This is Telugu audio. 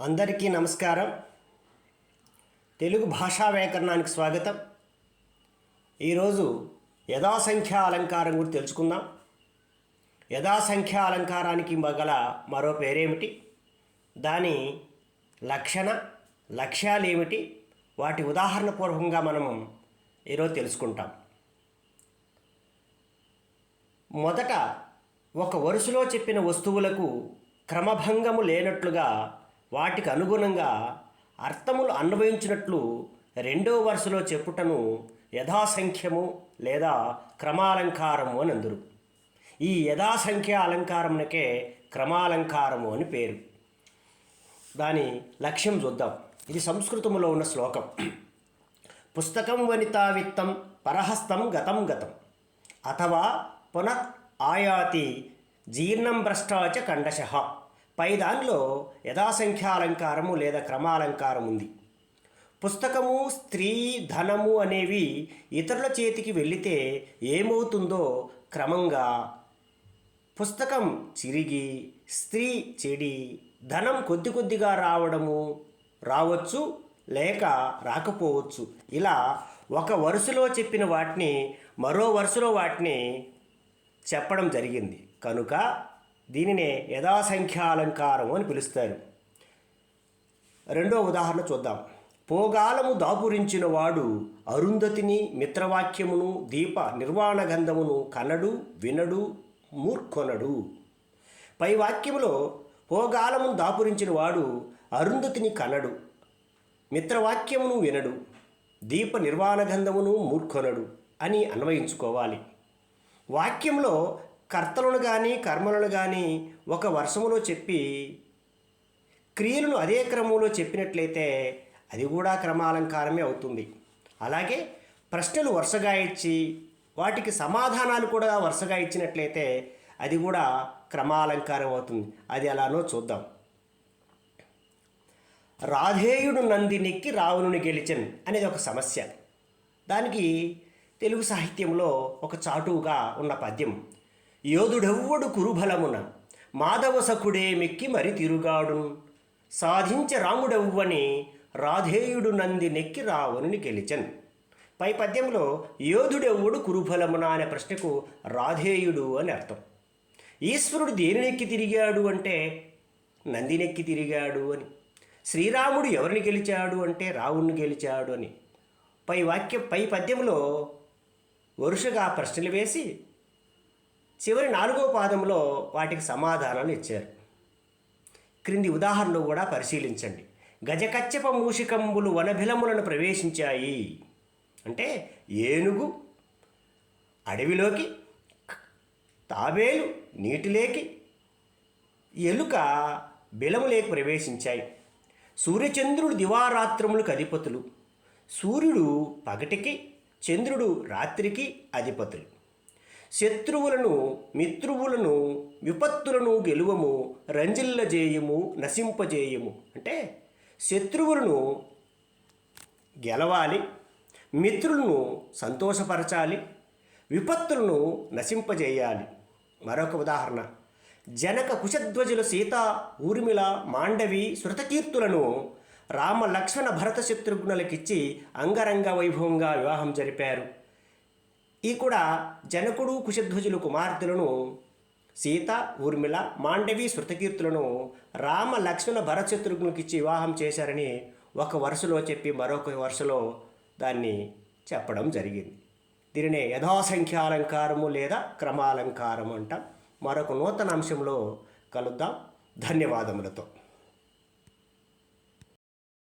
అందరికీ నమస్కారం. తెలుగు భాషా వ్యాకరణానికి స్వాగతం. ఈరోజు యథాసంఖ్య అలంకారం గురించి తెలుసుకుందాం. యథాసంఖ్య అలంకారానికి గల మరో పేరేమిటి? దాని లక్షణ లక్ష్యాలు ఏమిటి వాటి ఉదాహరణ పూర్వకంగా మనం ఈరోజు తెలుసుకుంటాం. మొదట ఒక వరుసలో చెప్పిన వస్తువులకు క్రమభంగము లేనట్లుగా వాటికి అనుగుణంగా అర్థములు అన్వయించినట్లు రెండో వరుసలో చెప్పుటను యథాసంఖ్యము లేదా క్రమాలంకారము అని అందురు. ఈ యథాసంఖ్య అలంకారమునకే క్రమాలంకారము అని పేరు. దాని లక్ష్యం చూద్దాం. ఇది సంస్కృతములో ఉన్న శ్లోకం. పుస్తకం వనితా విత్తం పరహస్తం గతం గతం. అథవా పునః ఆయాతి జీర్ణం భ్రష్టాచ కండశ. పై దానిలో యథాసంఖ్యాలంకారము లేదా క్రమాలంకారం ఉంది పుస్తకము స్త్రీ ధనము అనేవి ఇతరుల చేతికి వెళితే ఏమవుతుందో క్రమంగా పుస్తకం చిరిగి స్త్రీ చెడి ధనం కొద్ది కొద్దిగా రావడము రావచ్చు లేక రాకపోవచ్చు. ఇలా ఒక వరుసలో చెప్పిన వాటిని మరో వరుసలో వాటిని చెప్పడం జరిగింది. కనుక దీనినే యథాసంఖ్యాలంకారం అని పిలుస్తారు. రెండో ఉదాహరణ చూద్దాం. పోగాలము దాపురించిన వాడు అరుంధతిని మిత్రవాక్యమును దీప నిర్వాణ గంధమును కనడు వినడు మూర్ఖొనడు. పై వాక్యములో పోగాలమును దాపురించిన వాడు అరుంధతిని కనడు మిత్రవాక్యమును వినడు దీప నిర్వాణ గంధమును మూర్ఖొనడు అని అన్వయించుకోవాలి. వాక్యంలో కర్తలను కానీ కర్మలను కానీ ఒక వర్షములో చెప్పి క్రియలను అదే క్రమంలో చెప్పినట్లయితే అది కూడా క్రమాలంకారమే అవుతుంది. అలాగే ప్రశ్నలు వరుసగా ఇచ్చి వాటికి సమాధానాలు కూడా వరుసగా ఇచ్చినట్లయితే అది కూడా క్రమాలంకారం అవుతుంది. అది ఎలానో చూద్దాం. రాధేయుడు నందినికి రావణుని గెలిచన్ అనేది ఒక సమస్య. దానికి తెలుగు సాహిత్యంలో ఒక చాటువుగా ఉన్న పద్యం. యోధుడెవ్వడు కురుబలమున మాధవసఖుడే మెక్కి మరి తిరుగాడు. సాధించ రాముడెవ్వని రాధేయుడు నంది నెక్కి రావణుని గెలిచన్. పై పద్యంలో యోధుడెవ్వడు కురుబలమున అనే ప్రశ్నకు రాధేయుడు అని అర్థం. ఈశ్వరుడు దేనినెక్కి తిరిగాడు అంటే నందినెక్కి తిరిగాడు అని. శ్రీరాముడు ఎవరిని గెలిచాడు అంటే రావుణ్ణి గెలిచాడు అని. పై వాక్య పై పద్యంలో వరుసగా ప్రశ్నలు వేసి చివరి నాలుగో పాదంలో వాటికి సమాధానాలు ఇచ్చారు. క్రింది ఉదాహరణలు కూడా పరిశీలించండి. గజకచ్చప మూషికంబులు వనభిలములను ప్రవేశించాయి. అంటే ఏనుగు అడవిలోకి తాబేలు నీటిలోకి ఎలుక బిలములేకి ప్రవేశించాయి. సూర్యచంద్రుడు దివారాత్రములకు అధిపతులు. సూర్యుడు పగటికి చంద్రుడు రాత్రికి అధిపతులు. శత్రువులను మిత్రువులను విపత్తులను గెలువము రంజిల్లజేయము నశింపజేయము. అంటే శత్రువులను గెలవాలి మిత్రులను సంతోషపరచాలి విపత్తులను నశింపజేయాలి. మరొక ఉదాహరణ. జనక కుశధ్వజుల సీత ఊర్మిళ మాండవి శృతకీర్తులను రామ లక్ష్మణ భరత శత్రుఘ్నులకిచ్చి అంగరంగ వైభవంగా వివాహం జరిపారు. ఈ కూడా జనకుడు కుశధ్వజులు కుమార్తెలను సీత ఊర్మిళ మాండవి శృతకీర్తులను రామ లక్ష్మణ భరత వివాహం చేశారని ఒక వరుసలో చెప్పి మరొక వరుసలో దాన్ని చెప్పడం జరిగింది. దీనినే యథాసంఖ్యాలంకారము లేదా క్రమాలంకారము అంటాం. మరొక నూతన అంశంలో కలుద్దాం. ధన్యవాదములతో.